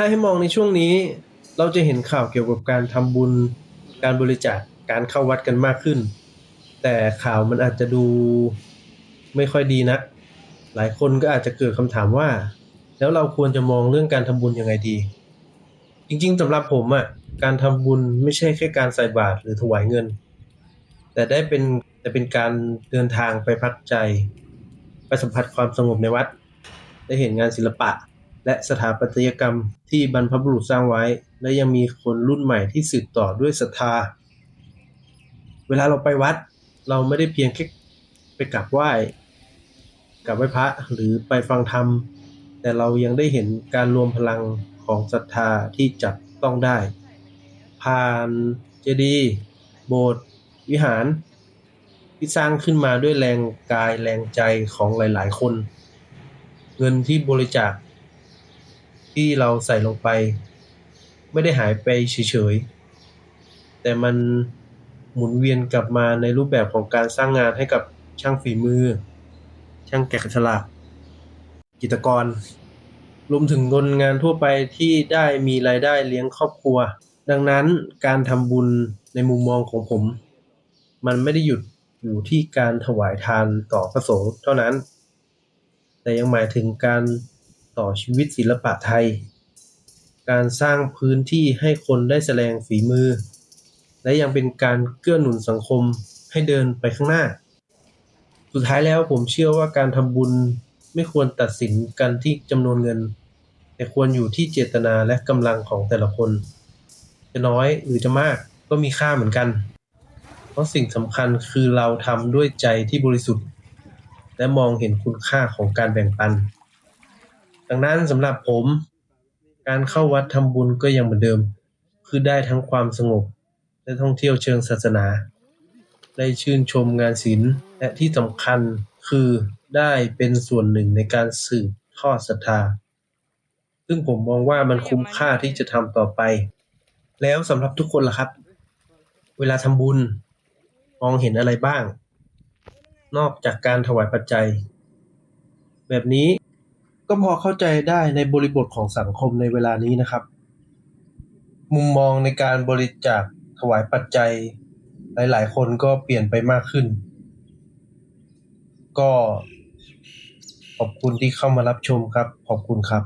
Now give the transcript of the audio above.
ถ้าให้มองในช่วงนี้ เราจะเห็นข่าวเกี่ยวกับการทำบุญ การบริจาค การเข้าวัดกันมากขึ้น แต่ข่าวมันอาจจะดูไม่ค่อยดีนัก หลายคนก็อาจจะเกิดคำถามว่า แล้วเราควรจะมองเรื่องการทำบุญยังไงดี จริงๆสำหรับผมอะ การทำบุญไม่ใช่แค่การใส่บาตรหรือถวายเงิน แต่ได้เป็นแต่เป็นการเดินทางไปพักใจ ไปสัมผัสความสงบในวัด ได้เห็นงานศิลปะ และสถาปัตยกรรมที่บรรพบุรุษสร้างไว้ และยังมีคนรุ่นใหม่ที่สืบต่อด้วยศรัทธา เวลาเราไปวัด เราไม่ได้เพียงแค่ไปกราบไหว้กราบไหว้พระหรือไปฟังธรรม แต่เรายังได้เห็นการรวมพลังของศรัทธาที่จับต้องได้ ผ่านเจดีย์โบสถ์วิหาร ที่สร้างขึ้นมาด้วยแรงกายแรงใจของหลาย ๆ คน เงินที่บริจาค ที่เราใส่ลงไป ไม่ได้หายไปเฉยๆ แต่มันหมุนเวียนกลับมาในรูปแบบของการสร้างงานให้กับช่างฝีมือ ช่างแกะสลักจิตรกร รวมถึงคนงานทั่วไปที่ได้มีรายได้เลี้ยงครอบครัว ดังนั้นการทำบุญในมุมมองของผม มันไม่ได้หยุดอยู่ที่การถวายทานต่อพระสงฆ์เท่านั้น แต่ยังหมายถึงการ ต่อชีวิตศิลปะไทย การสร้างพื้นที่ให้คนได้แสดงฝีมือ และยังเป็นการเกื้อหนุนสังคมให้เดินไปข้างหน้า สุดท้ายแล้วผมเชื่อว่าการทำบุญไม่ควรตัดสินกันที่จำนวนเงิน แต่ควรอยู่ที่เจตนาและกำลังของแต่ละคน จะน้อยหรือจะมากก็มีค่าเหมือนกัน เพราะสิ่งสำคัญคือเราทำด้วยใจที่บริสุทธิ์ และมองเห็นคุณค่าของการแบ่งปัน ดังนั้นสำหรับผม การเข้าวัดทำบุญก็ยังเหมือนเดิม คือได้ทั้งความสงบ และท่องเที่ยวเชิงศาสนา ได้ชื่นชมงานศิลป์ และที่สำคัญคือได้เป็นส่วนหนึ่งในการสืบทอดศรัทธา ซึ่งผมมองว่ามันคุ้มค่าที่จะทำต่อไป แล้วสำหรับทุกคนล่ะครับ เวลาทำบุญมองเห็นอะไรบ้าง นอกจากการถวายปัจจัย แบบนี้ ก็พอเข้าใจได้ในบริบทของสังคมในเวลานี้นะครับ มุมมองในการบริจาคถวายปัจจัย หลาย ๆ คนก็เปลี่ยนไปมากขึ้น ก็ขอบคุณที่เข้ามารับชมครับ ขอบคุณครับ